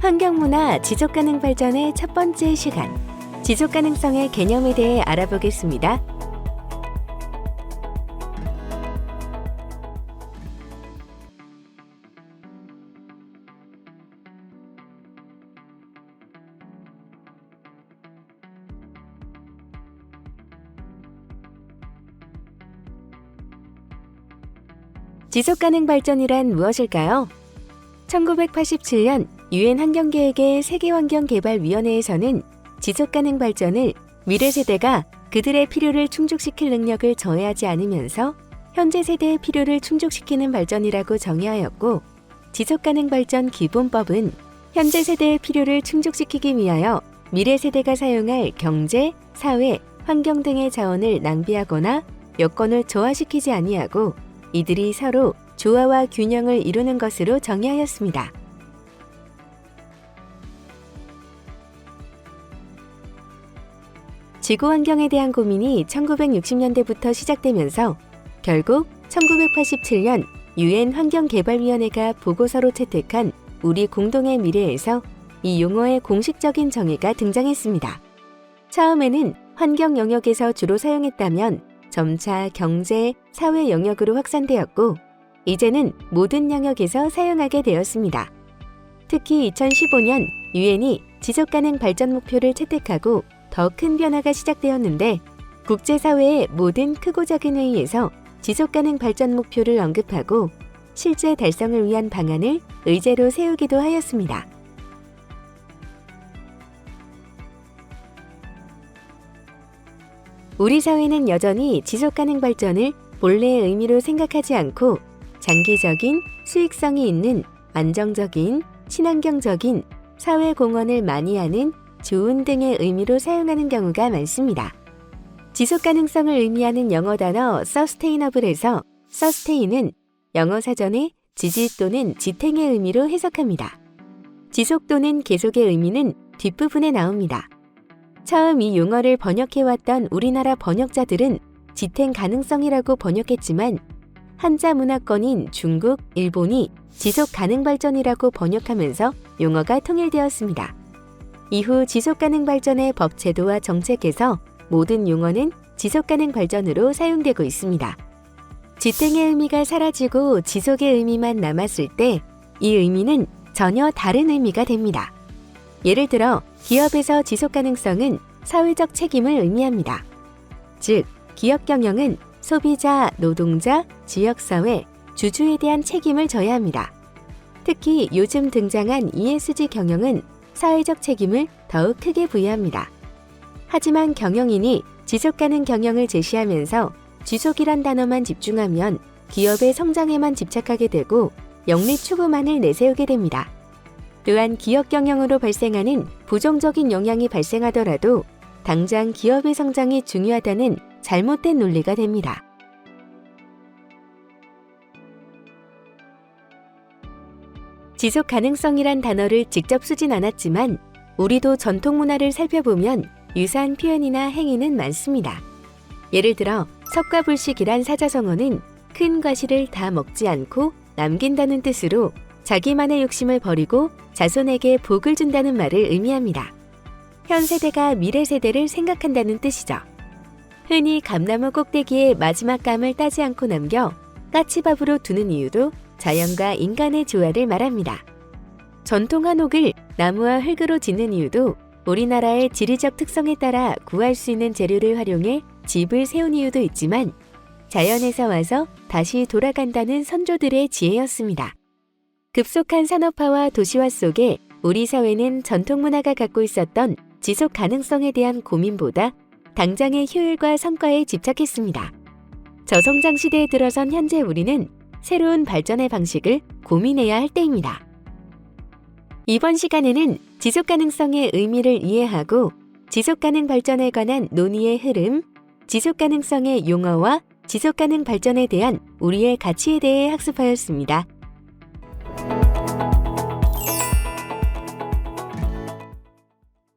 환경문화 지속가능 발전의 첫 번째 시간. 지속가능성의 개념에 대해 알아보겠습니다. 지속가능 발전이란 무엇일까요? 1987년 유엔 환경계획의 세계환경개발위원회에서는 지속가능 발전을 미래 세대가 그들의 필요를 충족시킬 능력을 저해하지 않으면서 현재 세대의 필요를 충족시키는 발전이라고 정의하였고 지속가능 발전 기본법은 현재 세대의 필요를 충족시키기 위하여 미래 세대가 사용할 경제, 사회, 환경 등의 자원을 낭비하거나 여건을 저하시키지 아니하고 이들이 서로 조화와 균형을 이루는 것으로 정의하였습니다. 지구 환경에 대한 고민이 1960년대부터 시작되면서 결국 1987년 유엔 환경개발위원회가 보고서로 채택한 우리 공동의 미래에서 이 용어의 공식적인 정의가 등장했습니다. 처음에는 환경 영역에서 주로 사용했다면 점차 경제, 사회 영역으로 확산되었고 이제는 모든 영역에서 사용하게 되었습니다. 특히 2015년 유엔이 지속 가능 발전 목표를 채택하고 더 큰 변화가 시작되었는데 국제사회의 모든 크고 작은 회의에서 지속가능 발전 목표를 언급하고 실제 달성을 위한 방안을 의제로 세우기도 하였습니다. 우리 사회는 여전히 지속가능 발전을 본래의 의미로 생각하지 않고 장기적인 수익성이 있는 안정적인 친환경적인 사회 공헌을 많이 하는 좋은 등의 의미로 사용하는 경우가 많습니다. 지속 가능성을 의미하는 영어 단어 sustainable에서 sustain은 영어 사전에 지지 또는 지탱의 의미로 해석합니다. 지속 또는 계속의 의미는 뒷부분에 나옵니다. 처음 이 용어를 번역해왔던 우리나라 번역자들은 지탱 가능성이라고 번역했지만 한자 문화권인 중국, 일본이 지속 가능 발전이라고 번역하면서 용어가 통일되었습니다. 이후 지속 가능 발전의 법 제도와 정책에서 모든 용어는 지속 가능 발전으로 사용되고 있습니다. 지탱의 의미가 사라지고 지속의 의미만 남았을 때 이 의미는 전혀 다른 의미가 됩니다. 예를 들어 기업에서 지속 가능성은 사회적 책임을 의미합니다. 즉, 기업 경영은 소비자, 노동자, 지역사회, 주주에 대한 책임을 져야 합니다. 특히 요즘 등장한 ESG 경영은 사회적 책임을 더욱 크게 부여합니다. 하지만 경영인이 지속 가능 경영을 제시하면서 지속이란 단어만 집중하면 기업의 성장에만 집착하게 되고 영리 추구만을 내세우게 됩니다. 또한 기업 경영으로 발생하는 부정적인 영향이 발생하더라도 당장 기업의 성장이 중요하다는 잘못된 논리가 됩니다. 지속 가능성이란 단어를 직접 쓰진 않았지만 우리도 전통 문화를 살펴보면 유사한 표현이나 행위는 많습니다. 예를 들어 석가불식이란 사자성어는 큰 과실을 다 먹지 않고 남긴다는 뜻으로 자기만의 욕심을 버리고 자손에게 복을 준다는 말을 의미합니다. 현 세대가 미래 세대를 생각한다는 뜻이죠. 흔히 감나무 꼭대기에 마지막 감을 따지 않고 남겨 까치밥으로 두는 이유도 자연과 인간의 조화를 말합니다. 전통 한옥을 나무와 흙으로 짓는 이유도 우리나라의 지리적 특성에 따라 구할 수 있는 재료를 활용해 집을 세운 이유도 있지만 자연에서 와서 다시 돌아간다는 선조들의 지혜였습니다. 급속한 산업화와 도시화 속에 우리 사회는 전통 문화가 갖고 있었던 지속 가능성에 대한 고민보다 당장의 효율과 성과에 집착했습니다. 저성장 시대에 들어선 현재 우리는 새로운 발전의 방식을 고민해야 할 때입니다. 이번 시간에는 지속 가능성의 의미를 이해하고 지속 가능 발전에 관한 논의의 흐름, 지속 가능성의 용어와 지속 가능 발전에 대한 우리의 가치에 대해 학습하였습니다.